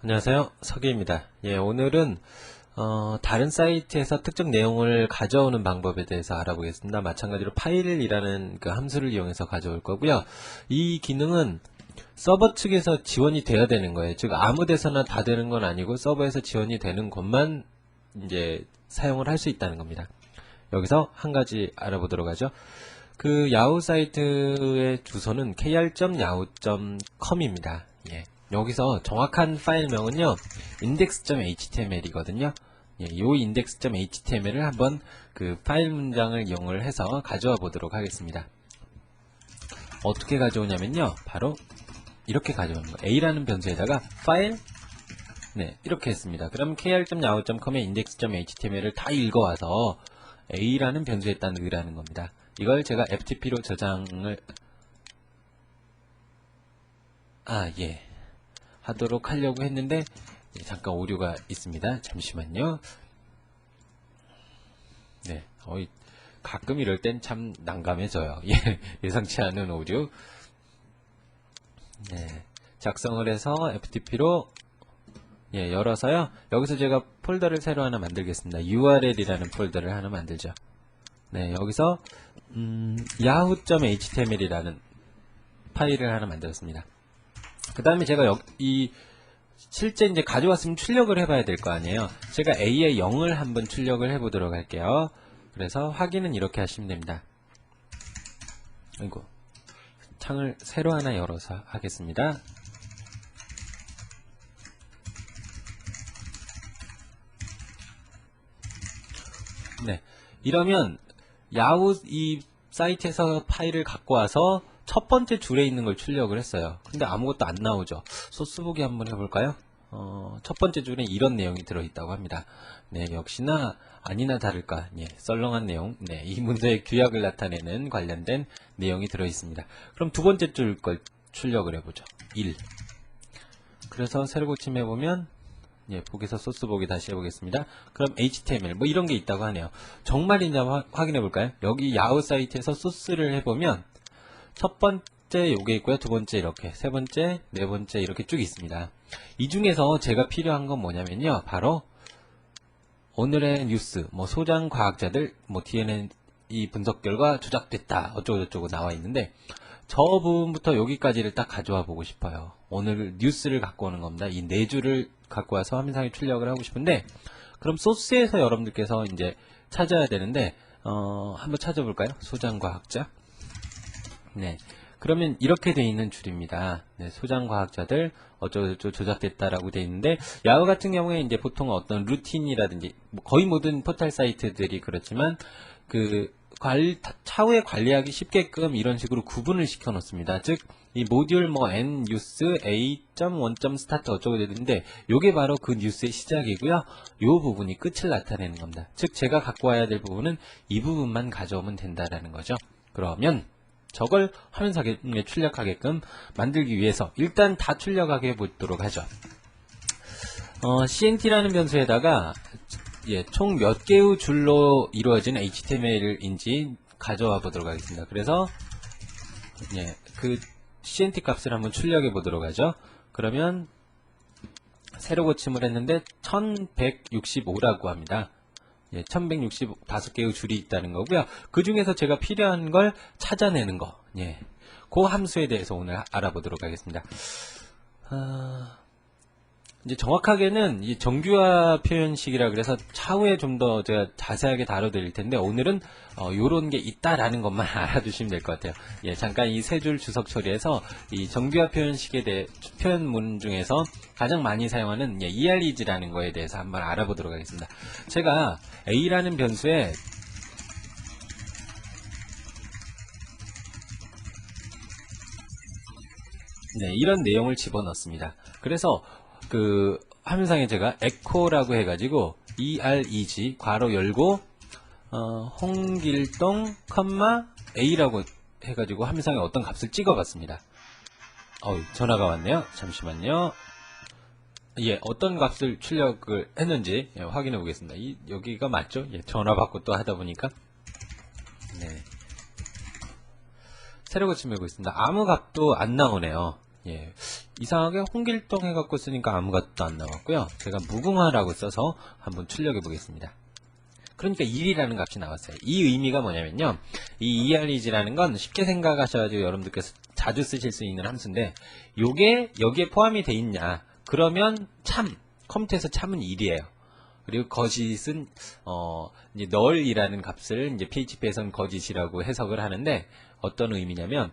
안녕하세요. 서기입니다. 예, 오늘은 어, 다른 사이트에서 특정 내용을 가져오는 방법에 대해서 알아보겠습니다. 마찬가지로 파일이라는 그 함수를 이용해서 가져올 거고요. 이 기능은 서버 측에서 지원이 돼야 되는 거예요. 즉 아무 데서나 다 되는 건 아니고 서버에서 지원이 되는 것만 이제 사용을 할 수 있다는 겁니다. 여기서 한 가지 알아보도록 하죠. 그 야후 사이트의 주소는 kr.yahoo.com입니다. 예. 여기서 정확한 파일명은요, index.html이거든요. 예, 요 index.html을 한번 그 파일 문장을 이용을 해서 가져와 보도록 하겠습니다. 어떻게 가져오냐면요, 바로 이렇게 가져오는 거예요. a라는 변수에다가 파일, 네, 이렇게 했습니다. 그럼 kr.yahoo.com의 index.html을 다 읽어와서 a라는 변수에다 넣으라는 겁니다. 이걸 제가 ftp로 저장을 아, 예. 하도록 하려고 했는데 예, 잠깐 오류가 있습니다. 잠시만요. 네, 어이, 가끔 이럴 땐 참 난감해져요. 예, 예상치 않은 오류. 네, 작성을 해서 FTP로 예, 열어서요. 여기서 제가 폴더를 새로 하나 만들겠습니다. URL이라는 폴더를 하나 만들죠. 네, 여기서 음, yahoo.html이라는 파일을 하나 만들었습니다. 그 다음에 제가 여, 이 실제 이제 가져왔으면 출력을 해봐야 될 거 아니에요. 제가 A에 0을 한번 출력을 해보도록 할게요. 그래서 확인은 이렇게 하시면 됩니다. 아이고 창을 새로 하나 열어서 하겠습니다. 네, 이러면 야후 이 사이트에서 파일을 갖고 와서 첫 번째 줄에 있는 걸 출력을 했어요. 근데 아무것도 안 나오죠. 소스 보기 한번 해볼까요? 어, 첫 번째 줄에 이런 내용이 들어있다고 합니다. 네, 역시나 아니나 다를까, 예, 썰렁한 내용, 네, 이 문제의 규약을 나타내는 관련된 내용이 들어있습니다. 그럼 두 번째 줄 걸 출력을 해보죠. 1. 그래서 새로 고침해 보면, 예, 보기서 소스 보기 다시 해보겠습니다. 그럼 HTML, 뭐 이런 게 있다고 하네요. 정말이냐 확인해 볼까요? 여기 야후 사이트에서 소스를 해보면, 첫 번째 요게 있고요. 두 번째 이렇게, 세 번째, 네 번째 이렇게 쭉 있습니다. 이 중에서 제가 필요한 건 뭐냐면요. 바로 오늘의 뉴스, 뭐 소장 과학자들, 뭐 DNN 이 분석 결과 조작됐다. 어쩌고저쩌고 나와 있는데 저 부분부터 여기까지를 딱 가져와 보고 싶어요. 오늘 뉴스를 갖고 오는 겁니다. 이 네 줄을 갖고 와서 화면상에 출력을 하고 싶은데 그럼 소스에서 여러분들께서 이제 찾아야 되는데 어, 한번 찾아볼까요? 소장 과학자. 네. 그러면 이렇게 돼 있는 줄입니다. 네, 소장 과학자들 어쩌고저쩌고 조작됐다라고 돼 있는데 야후 같은 경우에 이제 보통 어떤 루틴이라든지 뭐 거의 모든 포털 사이트들이 그렇지만 그 관리, 차후에 관리하기 쉽게끔 이런 식으로 구분을 시켜 놓습니다. 즉, 이 모듈 뭐 n 뉴스 a.1. 스타트 어쩌고 되는데 요게 바로 그 뉴스의 시작이고요. 요 부분이 끝을 나타내는 겁니다. 즉, 제가 갖고 와야 될 부분은 이 부분만 가져오면 된다라는 거죠. 그러면 저걸 화면상에 출력하게끔 만들기 위해서 일단 다 출력하게 해보도록 하죠. 어, CNT라는 변수에다가 예, 총 몇 개의 줄로 이루어진 HTML인지 가져와 보도록 하겠습니다. 그래서 예, 그 CNT 값을 한번 출력해 보도록 하죠. 그러면 새로 고침을 했는데 1165라고 합니다. 예, 1165개의 줄이 있다는 거고요. 그 중에서 제가 필요한 걸 찾아내는 거. 예. 그 함수에 대해서 오늘 알아보도록 하겠습니다. 아, 이제 정확하게는 이 정규화 표현식이라 그래서 차후에 좀 더 제가 자세하게 다뤄드릴 텐데 오늘은 어, 요런 게 있다라는 것만 알아두시면 될 것 같아요. 예, 잠깐 이 세 줄 주석 처리해서 이 정규화 표현식에 대해 표현문 중에서 가장 많이 사용하는 예, ERES라는 거에 대해서 한번 알아보도록 하겠습니다. 제가 A라는 변수에 네, 이런 내용을 집어넣습니다. 그래서 그 화면상에 제가 echo라고 해가지고 ereg 괄호 열고 어, 홍길동 컴마 a라고 해가지고 화면상에 어떤 값을 찍어봤습니다. 어, 전화가 왔네요. 잠시만요. 예, 어떤 값을 출력을 했는지 예, 확인해 보겠습니다. 이, 여기가 맞죠? 예, 전화 받고 또 하다 보니까 네. 새로 고침하고 있습니다. 아무 값도 안 나오네요. 예, 이상하게 홍길동 해갖고 쓰니까 아무것도 안 나왔고요. 제가 무궁화라고 써서 한번 출력해 보겠습니다. 그러니까 1이라는 값이 나왔어요. 이 의미가 뭐냐면요. 이 EREG라는 건 쉽게 생각하셔가지고 여러분들께서 자주 쓰실 수 있는 함수인데 요게 여기에 포함이 돼 있냐. 그러면 참, 컴퓨터에서 참은 1이에요. 그리고 거짓은 어 이제 널이라는 값을 이제 PHP에서는 거짓이라고 해석을 하는데 어떤 의미냐면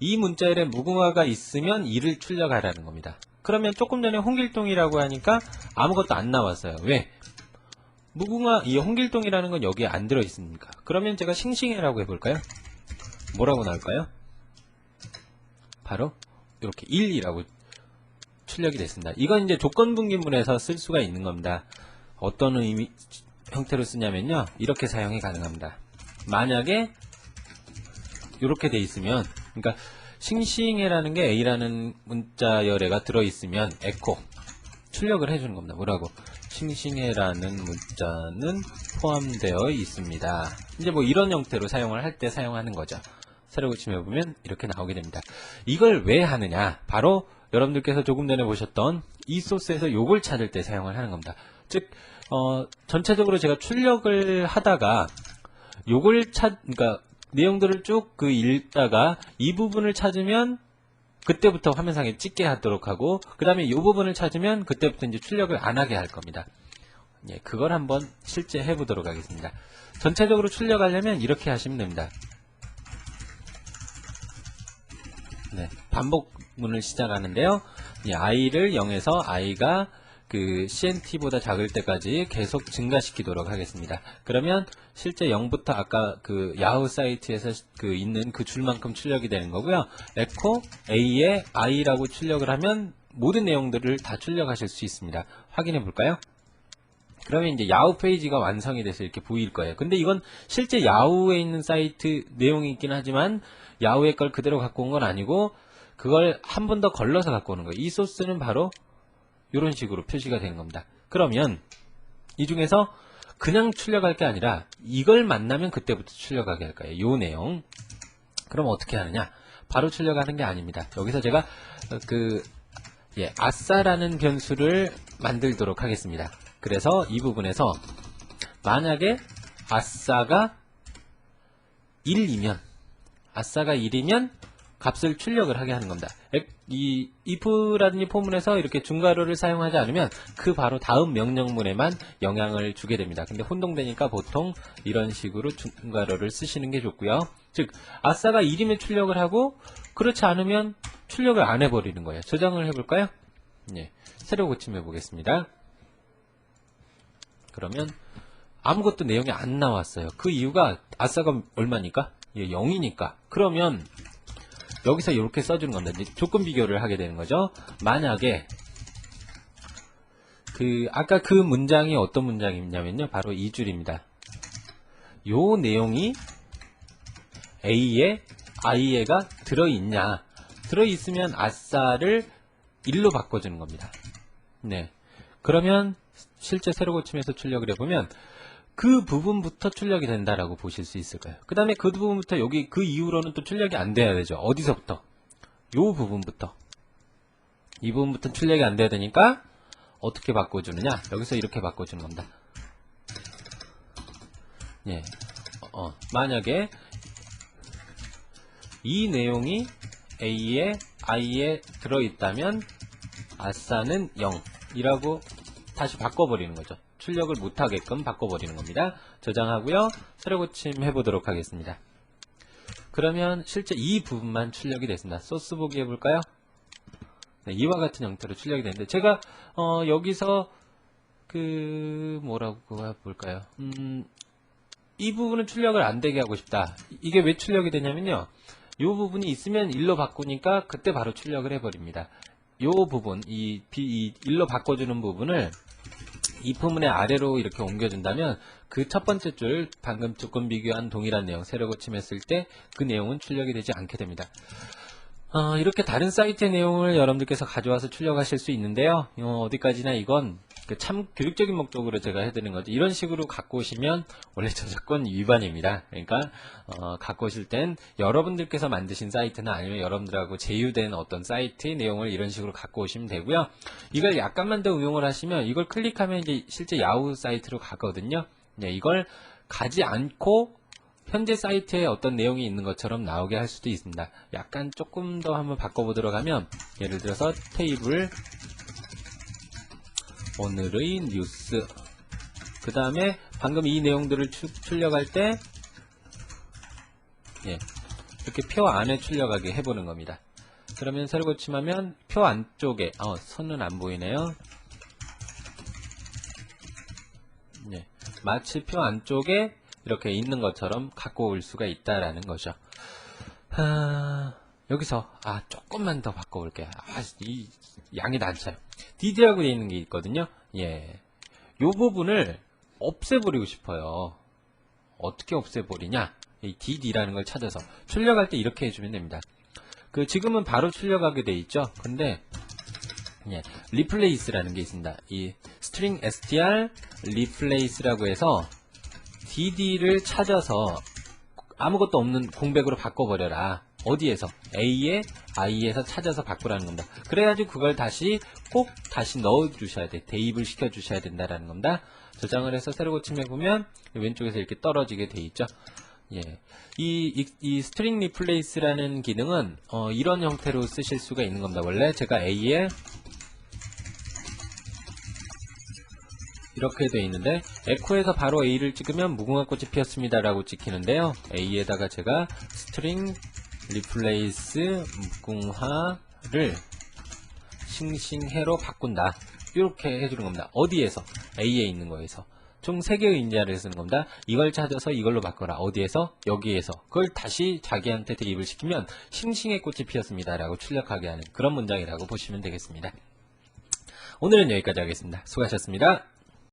이 문자열에 무궁화가 있으면 2를 출력하라는 겁니다. 그러면 조금 전에 홍길동이라고 하니까 아무것도 안 나왔어요. 왜? 무궁화, 이 홍길동이라는 건 여기에 안 들어 있습니까? 그러면 제가 싱싱해라고 해볼까요? 뭐라고 나올까요? 바로 이렇게 1이라고 출력이 됐습니다. 이건 이제 조건 분기문에서 쓸 수가 있는 겁니다. 어떤 의미, 형태로 쓰냐면요. 이렇게 사용이 가능합니다. 만약에 이렇게 돼 있으면 그러니까 싱싱해라는 게 A라는 문자열애가 들어있으면 에코 출력을 해주는 겁니다. 뭐라고? 싱싱해라는 문자는 포함되어 있습니다. 이제 뭐 이런 형태로 사용을 할 때 사용하는 거죠. 새로 고침해 보면 이렇게 나오게 됩니다. 이걸 왜 하느냐? 바로 여러분들께서 조금 전에 보셨던 이 소스에서 요걸 찾을 때 사용을 하는 겁니다. 즉, 어, 전체적으로 제가 출력을 하다가 요걸 찾, 그러니까 내용들을 쭉 그 읽다가 이 부분을 찾으면 그때부터 화면상에 찍게 하도록 하고 그 다음에 이 부분을 찾으면 그때부터 이제 출력을 안 하게 할 겁니다. 예, 그걸 한번 실제 해보도록 하겠습니다. 전체적으로 출력하려면 이렇게 하시면 됩니다. 네, 반복문을 시작하는데요. 이 i를 0에서 i가 그 CNT보다 작을 때까지 계속 증가시키도록 하겠습니다. 그러면 실제 0부터 아까 그 야후 사이트에서 그 있는 그 줄만큼 출력이 되는 거고요. 에코 A에 I라고 출력을 하면 모든 내용들을 다 출력하실 수 있습니다. 확인해 볼까요? 그러면 이제 야후 페이지가 완성이 돼서 이렇게 보일 거예요. 근데 이건 실제 야후에 있는 사이트 내용이 있긴 하지만 야후의 걸 그대로 갖고 온 건 아니고 그걸 한 번 더 걸러서 갖고 오는 거예요. 이 소스는 바로 이런 식으로 표시가 되는 겁니다. 그러면 이 중에서 그냥 출력할 게 아니라 이걸 만나면 그때부터 출력하게 할 거예요. 요 내용. 그럼 어떻게 하느냐? 바로 출력하는 게 아닙니다. 여기서 제가 어, 그 예, 아싸라는 변수를 만들도록 하겠습니다. 그래서 이 부분에서 만약에 아싸가 1이면 아싸가 1이면 값을 출력을 하게 하는 겁니다. 엑- 이 if라든지 포문에서 이렇게 중괄호를 사용하지 않으면 그 바로 다음 명령문에만 영향을 주게 됩니다. 근데 혼동되니까 보통 이런 식으로 중괄호를 쓰시는 게 좋고요. 즉 아싸가 1이면 출력을 하고 그렇지 않으면 출력을 안 해버리는 거예요. 저장을 해볼까요? 예, 새로 고침해 보겠습니다. 그러면 아무것도 내용이 안 나왔어요. 그 이유가 아싸가 얼마니까? 예, 0이니까. 그러면 여기서 이렇게 써주는. 이제 조건 비교를 하게 되는 거죠. 만약에 그 아까 그 문장이 어떤 문장이냐면요. 바로 이 줄입니다. 요 내용이 A에 I에가 들어있냐. 들어있으면 아싸를 1로 바꿔주는 겁니다. 네. 그러면 실제 세로 고침에서 출력을 해보면 그 부분부터 출력이 된다라고 보실 수 있을 거예요. 그 다음에 그 부분부터 여기 그 이후로는 또 출력이 안 돼야 되죠. 어디서부터? 요 부분부터. 이 부분부터 출력이 안 돼야 되니까 어떻게 바꿔주느냐? 여기서 이렇게 바꿔주는 겁니다. 예. 어, 어. 만약에 이 내용이 A에 I에 들어있다면 아싸는 0이라고 다시 바꿔버리는 거죠. 출력을 못하게끔 바꿔버리는 겁니다. 저장하고요. 새로 고침 해보도록 하겠습니다. 그러면 실제 이 부분만 출력이 됐습니다. 소스 보기 해볼까요? 네, 이와 같은 형태로 출력이 되는데 제가 어, 여기서 그 뭐라고 해볼까요? 음, 이 부분은 출력을 안 되게 하고 싶다. 이게 왜 출력이 되냐면요. 이 부분이 있으면 1로 바꾸니까 그때 바로 출력을 해버립니다. 이 부분, 이, 비, 이 1로 바꿔주는 부분을 이 부분의 아래로 이렇게 옮겨준다면 그 첫 번째 줄 방금 조건 비교한 동일한 내용 세로 고침했을 때 그 내용은 출력이 되지 않게 됩니다. 어, 이렇게 다른 사이트의 내용을 여러분들께서 가져와서 출력하실 수 있는데요. 어, 어디까지나 이건 그 참 교육적인 목적으로 제가 해드리는 거죠. 이런 식으로 갖고 오시면 원래 저작권 위반입니다. 그러니까 어, 갖고 오실 땐 여러분들께서 만드신 사이트나 아니면 여러분들하고 제휴된 어떤 사이트의 내용을 이런 식으로 갖고 오시면 되고요. 이걸 약간만 더 응용을 하시면 이걸 클릭하면 이제 실제 야후 사이트로 가거든요. 네, 이걸 가지 않고 현재 사이트에 어떤 내용이 있는 것처럼 나오게 할 수도 있습니다. 약간 조금 더 한번 바꿔보도록 하면 예를 들어서 테이블 오늘의 뉴스 그 다음에 방금 이 내용들을 추- 출력할 때 예, 이렇게 표 안에 출력하게 해보는 겁니다. 그러면 새로 고침하면 표 안쪽에 어, 선은 안 보이네요. 예, 마치 표 안쪽에 이렇게 있는 것처럼 갖고 올 수가 있다라는 거죠. 아, 여기서 아 조금만 더 바꿔볼게요. 아, 이 양이 많아요. DD라고 되어 있는 게 있거든요. 예, 요 부분을 없애버리고 싶어요. 어떻게 없애버리냐? 이 DD라는 걸 찾아서 출력할 때 이렇게 해주면 됩니다. 그 지금은 바로 출력하게 돼 있죠. 근데 예, replace라는 게 있습니다. 이 string str replace라고 해서 dd를 찾아서 아무것도 없는 공백으로 바꿔버려라. 어디에서? A에 I에서 찾아서 바꾸라는 겁니다. 그래가지고 그걸 다시 꼭 다시 넣어주셔야 돼. 대입을 시켜주셔야 된다라는 겁니다. 저장을 해서 새로 고침해 보면 왼쪽에서 이렇게 떨어지게 돼 있죠. 예. 이, 이, 이 string replace라는 기능은 어, 이런 형태로 쓰실 수가 있는 겁니다. 원래 제가 A에 이렇게 돼 있는데 에코에서 바로 A를 찍으면 무궁화 꽃이 피었습니다라고 찍히는데요. A에다가 제가 replace 무궁화를 싱싱해로 바꾼다. 이렇게 해주는 겁니다. 어디에서? A에 있는 거에서. 총 3개의 인자를 쓰는 겁니다. 이걸 찾아서 이걸로 바꿔라. 어디에서? 여기에서. 그걸 다시 자기한테 대입을 시키면 싱싱의 꽃이 피었습니다. 라고 출력하게 하는 그런 문장이라고 보시면 되겠습니다. 오늘은 여기까지 하겠습니다. 수고하셨습니다.